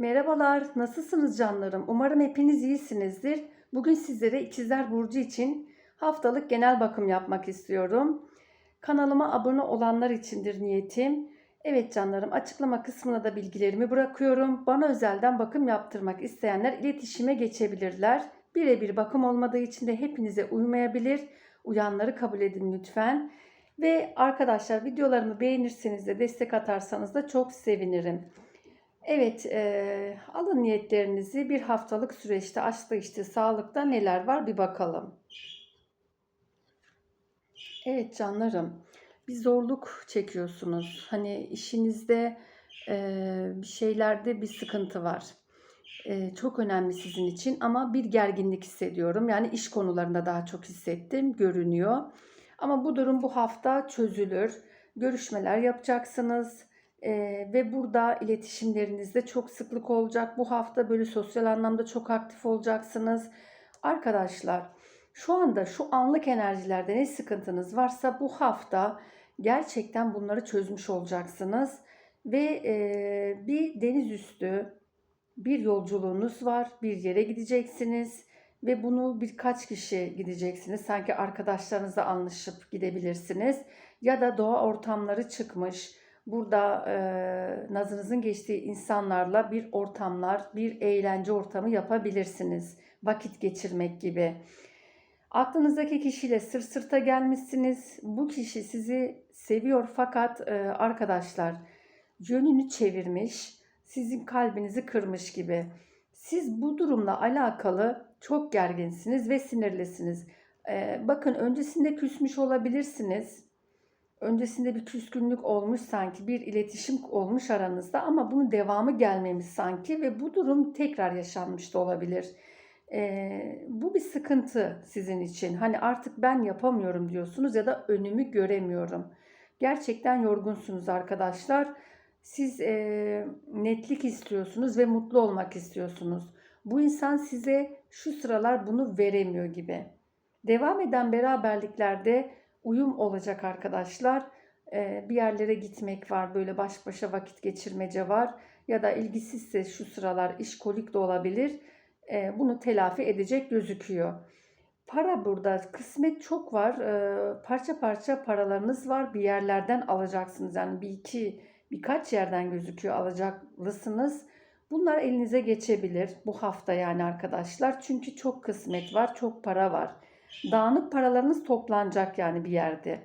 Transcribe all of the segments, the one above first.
Merhabalar, nasılsınız canlarım? Umarım hepiniz iyisinizdir. Bugün sizlere İkizler Burcu için haftalık genel bakım yapmak istiyorum. Kanalıma abone olanlar içindir niyetim. Evet canlarım, açıklama kısmına da bilgilerimi bırakıyorum. Bana özelden bakım yaptırmak isteyenler iletişime geçebilirler. Birebir bakım olmadığı için de hepinize uymayabilir. Uyanları kabul edin lütfen. Ve arkadaşlar videolarımı beğenirseniz de destek atarsanız da çok sevinirim. Evet, eee, alın niyetlerinizi bir haftalık süreçte aşkta işte sağlıkta neler var bir bakalım. Evet canlarım, bir zorluk çekiyorsunuz. Hani işinizde eee, bir şeylerde bir sıkıntı var. Eee, çok önemli sizin için ama bir gerginlik hissediyorum. Yani iş konularında daha çok hissettim, görünüyor. Ama bu durum bu hafta çözülür. Görüşmeler yapacaksınız. Ee, ve burada iletişimlerinizde çok sıklık olacak. Bu hafta böyle sosyal anlamda çok aktif olacaksınız. Arkadaşlar şu anda şu anlık enerjilerde ne sıkıntınız varsa bu hafta gerçekten bunları çözmüş olacaksınız. Ve e, bir deniz üstü bir yolculuğunuz var. Bir yere gideceksiniz ve bunu birkaç kişi gideceksiniz. Sanki arkadaşlarınızla anlaşıp gidebilirsiniz. Ya da doğa ortamları çıkmış burada e, nazınızın geçtiği insanlarla bir ortamlar, bir eğlence ortamı yapabilirsiniz. Vakit geçirmek gibi. Aklınızdaki kişiyle sır sırta gelmişsiniz. Bu kişi sizi seviyor fakat e, arkadaşlar yönünü çevirmiş, sizin kalbinizi kırmış gibi. Siz bu durumla alakalı çok gerginsiniz ve sinirlisiniz. E, bakın öncesinde küsmüş olabilirsiniz öncesinde bir küskünlük olmuş sanki bir iletişim olmuş aranızda ama bunun devamı gelmemiş sanki ve bu durum tekrar yaşanmış da olabilir. Ee, bu bir sıkıntı sizin için. Hani artık ben yapamıyorum diyorsunuz ya da önümü göremiyorum. Gerçekten yorgunsunuz arkadaşlar. Siz e, netlik istiyorsunuz ve mutlu olmak istiyorsunuz. Bu insan size şu sıralar bunu veremiyor gibi. Devam eden beraberliklerde uyum olacak arkadaşlar. Ee, bir yerlere gitmek var, böyle baş başa vakit geçirmece var ya da ilgisizse şu sıralar işkolik de olabilir. Ee, bunu telafi edecek gözüküyor. Para burada kısmet çok var. Ee, parça parça paralarınız var. Bir yerlerden alacaksınız. Yani bir iki birkaç yerden gözüküyor alacaklısınız. Bunlar elinize geçebilir bu hafta yani arkadaşlar. Çünkü çok kısmet var, çok para var. Dağınık paralarınız toplanacak yani bir yerde.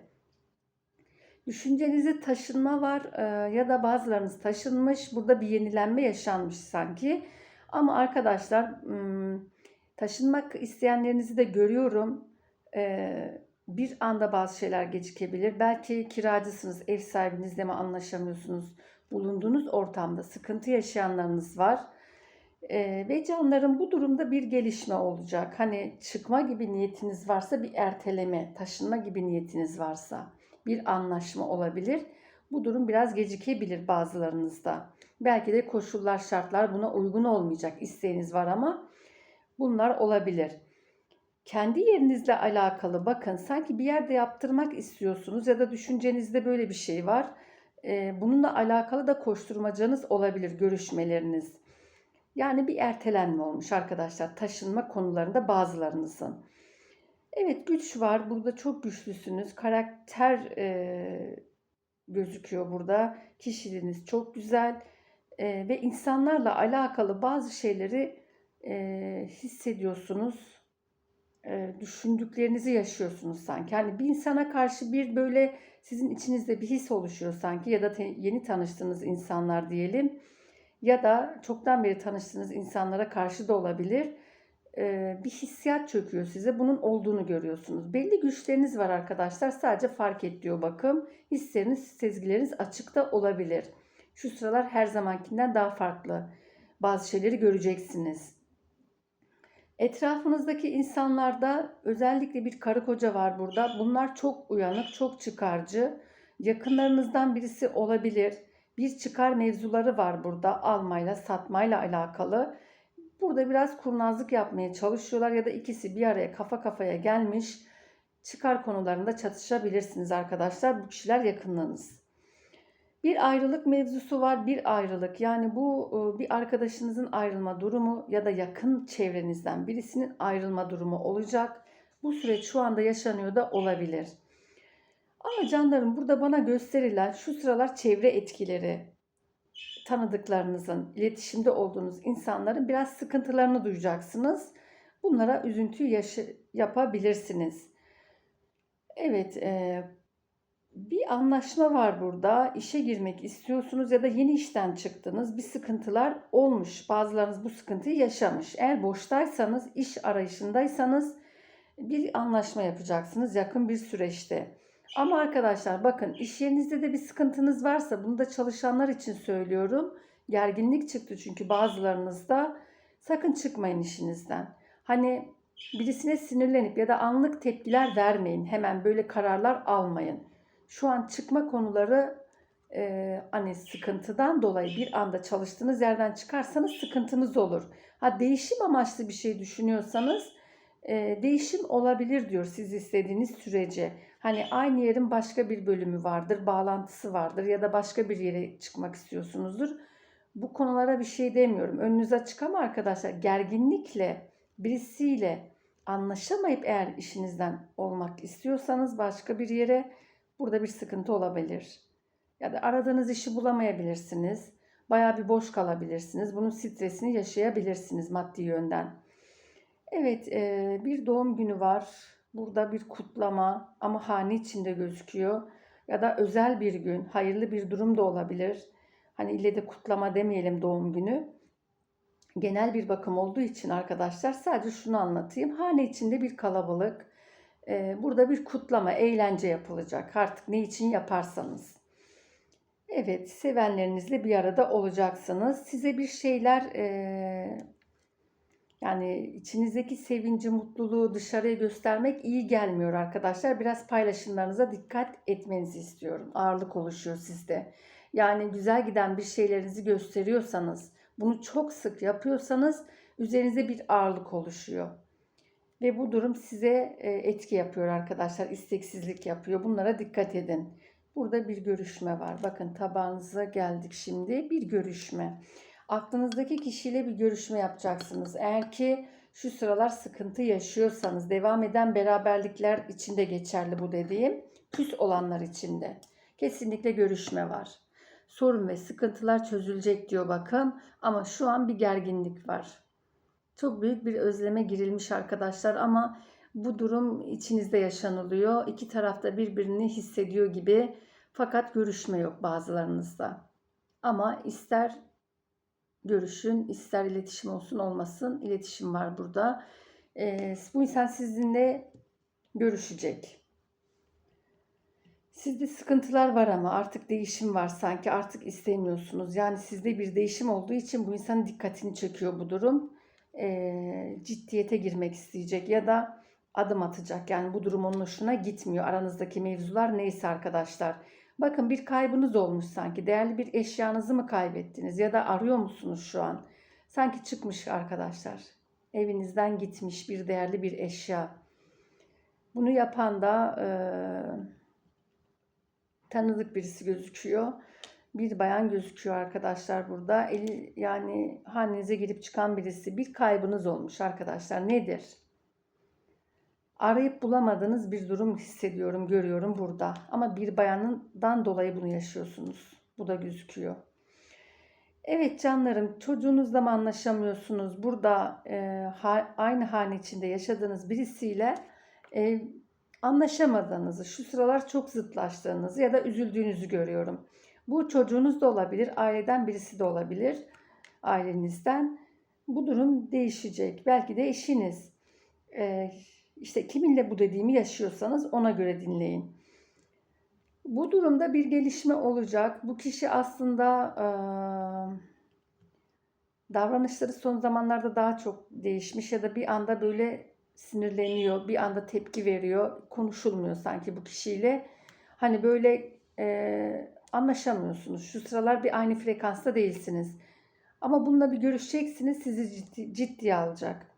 Düşüncenizde taşınma var e, ya da bazılarınız taşınmış. Burada bir yenilenme yaşanmış sanki. Ama arkadaşlar hmm, taşınmak isteyenlerinizi de görüyorum. E, bir anda bazı şeyler gecikebilir. Belki kiracısınız, ev sahibinizle mi anlaşamıyorsunuz? Bulunduğunuz ortamda sıkıntı yaşayanlarınız var. Ee, ve canların bu durumda bir gelişme olacak. Hani çıkma gibi niyetiniz varsa bir erteleme, taşınma gibi niyetiniz varsa bir anlaşma olabilir. Bu durum biraz gecikebilir bazılarınızda. Belki de koşullar, şartlar buna uygun olmayacak. İsteğiniz var ama bunlar olabilir. Kendi yerinizle alakalı bakın sanki bir yerde yaptırmak istiyorsunuz ya da düşüncenizde böyle bir şey var. Ee, bununla alakalı da koşturmacanız olabilir görüşmeleriniz. Yani bir ertelenme olmuş arkadaşlar taşınma konularında bazılarınızın. Evet güç var. Burada çok güçlüsünüz. Karakter e, gözüküyor burada. Kişiliğiniz çok güzel. E, ve insanlarla alakalı bazı şeyleri e, hissediyorsunuz. E, düşündüklerinizi yaşıyorsunuz sanki. Hani bir insana karşı bir böyle sizin içinizde bir his oluşuyor sanki ya da yeni tanıştığınız insanlar diyelim ya da çoktan beri tanıştığınız insanlara karşı da olabilir. Ee, bir hissiyat çöküyor size. Bunun olduğunu görüyorsunuz. Belli güçleriniz var arkadaşlar. Sadece fark et diyor bakım. Hisleriniz, sezgileriniz açıkta olabilir. Şu sıralar her zamankinden daha farklı. Bazı şeyleri göreceksiniz. Etrafınızdaki insanlarda özellikle bir karı koca var burada. Bunlar çok uyanık, çok çıkarcı. Yakınlarınızdan birisi olabilir bir çıkar mevzuları var burada almayla satmayla alakalı. Burada biraz kurnazlık yapmaya çalışıyorlar ya da ikisi bir araya kafa kafaya gelmiş çıkar konularında çatışabilirsiniz arkadaşlar. Bu kişiler yakınlarınız. Bir ayrılık mevzusu var, bir ayrılık. Yani bu e, bir arkadaşınızın ayrılma durumu ya da yakın çevrenizden birisinin ayrılma durumu olacak. Bu süreç şu anda yaşanıyor da olabilir. Ama canlarım burada bana gösterilen şu sıralar çevre etkileri, tanıdıklarınızın, iletişimde olduğunuz insanların biraz sıkıntılarını duyacaksınız. Bunlara üzüntü yaşı yapabilirsiniz. Evet, e, bir anlaşma var burada. İşe girmek istiyorsunuz ya da yeni işten çıktınız. Bir sıkıntılar olmuş. Bazılarınız bu sıkıntıyı yaşamış. Eğer boştaysanız, iş arayışındaysanız bir anlaşma yapacaksınız yakın bir süreçte. Ama arkadaşlar bakın iş yerinizde de bir sıkıntınız varsa bunu da çalışanlar için söylüyorum. Gerginlik çıktı çünkü bazılarınızda sakın çıkmayın işinizden. Hani birisine sinirlenip ya da anlık tepkiler vermeyin. Hemen böyle kararlar almayın. Şu an çıkma konuları e, hani sıkıntıdan dolayı bir anda çalıştığınız yerden çıkarsanız sıkıntınız olur. Ha değişim amaçlı bir şey düşünüyorsanız e, değişim olabilir diyor siz istediğiniz sürece. Hani aynı yerin başka bir bölümü vardır, bağlantısı vardır ya da başka bir yere çıkmak istiyorsunuzdur. Bu konulara bir şey demiyorum. Önünüz açık ama arkadaşlar gerginlikle birisiyle anlaşamayıp eğer işinizden olmak istiyorsanız başka bir yere burada bir sıkıntı olabilir. Ya da aradığınız işi bulamayabilirsiniz. Bayağı bir boş kalabilirsiniz. Bunun stresini yaşayabilirsiniz maddi yönden. Evet, bir doğum günü var. Burada bir kutlama ama hane içinde gözüküyor. Ya da özel bir gün, hayırlı bir durum da olabilir. Hani ille de kutlama demeyelim doğum günü. Genel bir bakım olduğu için arkadaşlar sadece şunu anlatayım. Hane içinde bir kalabalık. Burada bir kutlama, eğlence yapılacak. Artık ne için yaparsanız. Evet, sevenlerinizle bir arada olacaksınız. Size bir şeyler e, yani içinizdeki sevinci, mutluluğu dışarıya göstermek iyi gelmiyor arkadaşlar. Biraz paylaşımlarınıza dikkat etmenizi istiyorum. Ağırlık oluşuyor sizde. Yani güzel giden bir şeylerinizi gösteriyorsanız, bunu çok sık yapıyorsanız üzerinize bir ağırlık oluşuyor. Ve bu durum size e, etki yapıyor arkadaşlar. İsteksizlik yapıyor. Bunlara dikkat edin. Burada bir görüşme var. Bakın tabağınıza geldik şimdi. Bir görüşme aklınızdaki kişiyle bir görüşme yapacaksınız. Eğer ki şu sıralar sıkıntı yaşıyorsanız devam eden beraberlikler için de geçerli bu dediğim. Küs olanlar için de kesinlikle görüşme var. Sorun ve sıkıntılar çözülecek diyor bakın ama şu an bir gerginlik var. Çok büyük bir özleme girilmiş arkadaşlar ama bu durum içinizde yaşanılıyor. İki tarafta birbirini hissediyor gibi fakat görüşme yok bazılarınızda. Ama ister görüşün, ister iletişim olsun olmasın iletişim var burada. E, bu insan sizinle görüşecek. Sizde sıkıntılar var ama artık değişim var sanki artık istemiyorsunuz. Yani sizde bir değişim olduğu için bu insanın dikkatini çekiyor bu durum. E, ciddiyete girmek isteyecek ya da adım atacak. Yani bu durum onun hoşuna gitmiyor. Aranızdaki mevzular neyse arkadaşlar. Bakın bir kaybınız olmuş sanki. Değerli bir eşyanızı mı kaybettiniz ya da arıyor musunuz şu an? Sanki çıkmış arkadaşlar. Evinizden gitmiş bir değerli bir eşya. Bunu yapan da e, tanıdık birisi gözüküyor. Bir bayan gözüküyor arkadaşlar burada. Eli, yani hanenize girip çıkan birisi. Bir kaybınız olmuş arkadaşlar. Nedir? Arayıp bulamadığınız bir durum hissediyorum, görüyorum burada. Ama bir bayanından dolayı bunu yaşıyorsunuz. Bu da gözüküyor. Evet canlarım çocuğunuzla mı anlaşamıyorsunuz? Burada e, ha, aynı hane içinde yaşadığınız birisiyle e, anlaşamadığınızı, şu sıralar çok zıtlaştığınızı ya da üzüldüğünüzü görüyorum. Bu çocuğunuz da olabilir, aileden birisi de olabilir, ailenizden. Bu durum değişecek. Belki de eşiniz. E, işte kiminle bu dediğimi yaşıyorsanız ona göre dinleyin. Bu durumda bir gelişme olacak. Bu kişi aslında e, davranışları son zamanlarda daha çok değişmiş ya da bir anda böyle sinirleniyor, bir anda tepki veriyor. Konuşulmuyor sanki bu kişiyle. Hani böyle e, anlaşamıyorsunuz. Şu sıralar bir aynı frekansta değilsiniz. Ama bununla bir görüşeceksiniz, sizi ciddi, ciddiye alacak.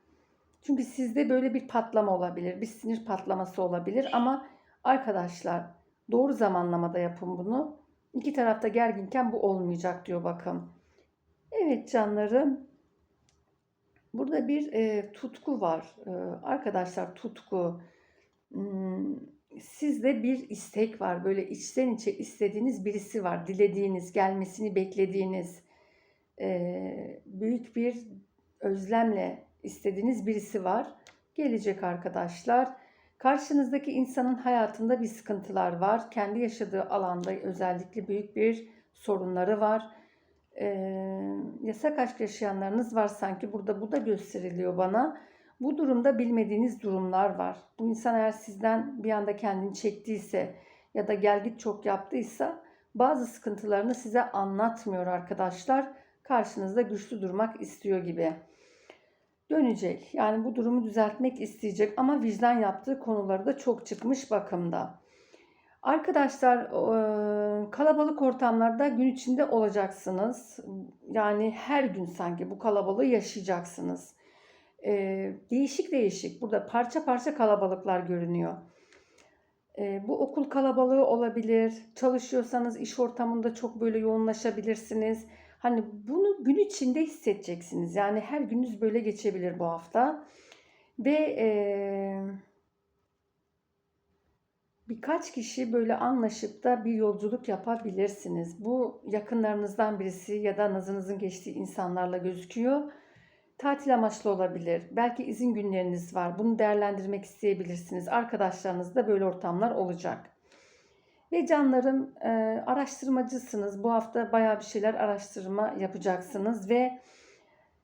Çünkü sizde böyle bir patlama olabilir, bir sinir patlaması olabilir ama arkadaşlar doğru zamanlamada yapın bunu. İki tarafta gerginken bu olmayacak diyor bakın. Evet canlarım. Burada bir e, tutku var. E, arkadaşlar tutku. Hmm, sizde bir istek var. Böyle içten içe istediğiniz birisi var. Dilediğiniz, gelmesini beklediğiniz, e, büyük bir özlemle istediğiniz birisi var. Gelecek arkadaşlar. Karşınızdaki insanın hayatında bir sıkıntılar var. Kendi yaşadığı alanda özellikle büyük bir sorunları var. Ee, yasak aşk yaşayanlarınız var sanki burada bu da gösteriliyor bana. Bu durumda bilmediğiniz durumlar var. Bu insan eğer sizden bir anda kendini çektiyse ya da gelgit çok yaptıysa bazı sıkıntılarını size anlatmıyor arkadaşlar. Karşınızda güçlü durmak istiyor gibi. Dönecek. Yani bu durumu düzeltmek isteyecek ama vicdan yaptığı konuları da çok çıkmış bakımda. Arkadaşlar eee, kalabalık ortamlarda gün içinde olacaksınız. Yani her gün sanki bu kalabalığı yaşayacaksınız. Eee, değişik değişik burada parça parça kalabalıklar görünüyor. Eee, bu okul kalabalığı olabilir. Çalışıyorsanız iş ortamında çok böyle yoğunlaşabilirsiniz. Hani bunu gün içinde hissedeceksiniz. Yani her gününüz böyle geçebilir bu hafta. Ve eee, birkaç kişi böyle anlaşıp da bir yolculuk yapabilirsiniz. Bu yakınlarınızdan birisi ya da nazınızın geçtiği insanlarla gözüküyor. Tatil amaçlı olabilir. Belki izin günleriniz var. Bunu değerlendirmek isteyebilirsiniz. Arkadaşlarınızda böyle ortamlar olacak. Ve canlarım e, araştırmacısınız. Bu hafta bayağı bir şeyler araştırma yapacaksınız ve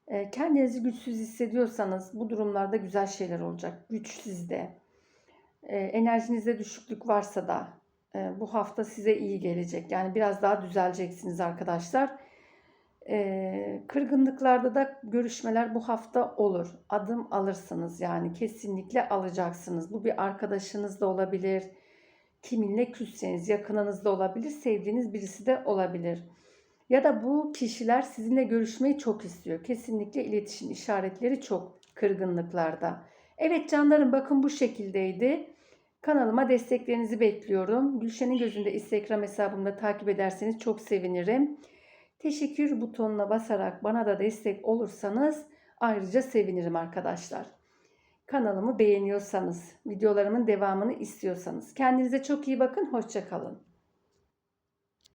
e, kendinizi güçsüz hissediyorsanız bu durumlarda güzel şeyler olacak. Güç sizde. E, enerjinizde düşüklük varsa da e, bu hafta size iyi gelecek. Yani biraz daha düzeleceksiniz arkadaşlar. E, kırgınlıklarda da görüşmeler bu hafta olur. Adım alırsınız yani kesinlikle alacaksınız. Bu bir arkadaşınız da olabilir. Kiminle küsseniz yakınınızda olabilir, sevdiğiniz birisi de olabilir. Ya da bu kişiler sizinle görüşmeyi çok istiyor. Kesinlikle iletişim işaretleri çok kırgınlıklarda. Evet canlarım bakın bu şekildeydi. Kanalıma desteklerinizi bekliyorum. Gülşen'in gözünde Instagram hesabımda takip ederseniz çok sevinirim. Teşekkür butonuna basarak bana da destek olursanız ayrıca sevinirim arkadaşlar. Kanalımı beğeniyorsanız, videolarımın devamını istiyorsanız. Kendinize çok iyi bakın, hoşçakalın.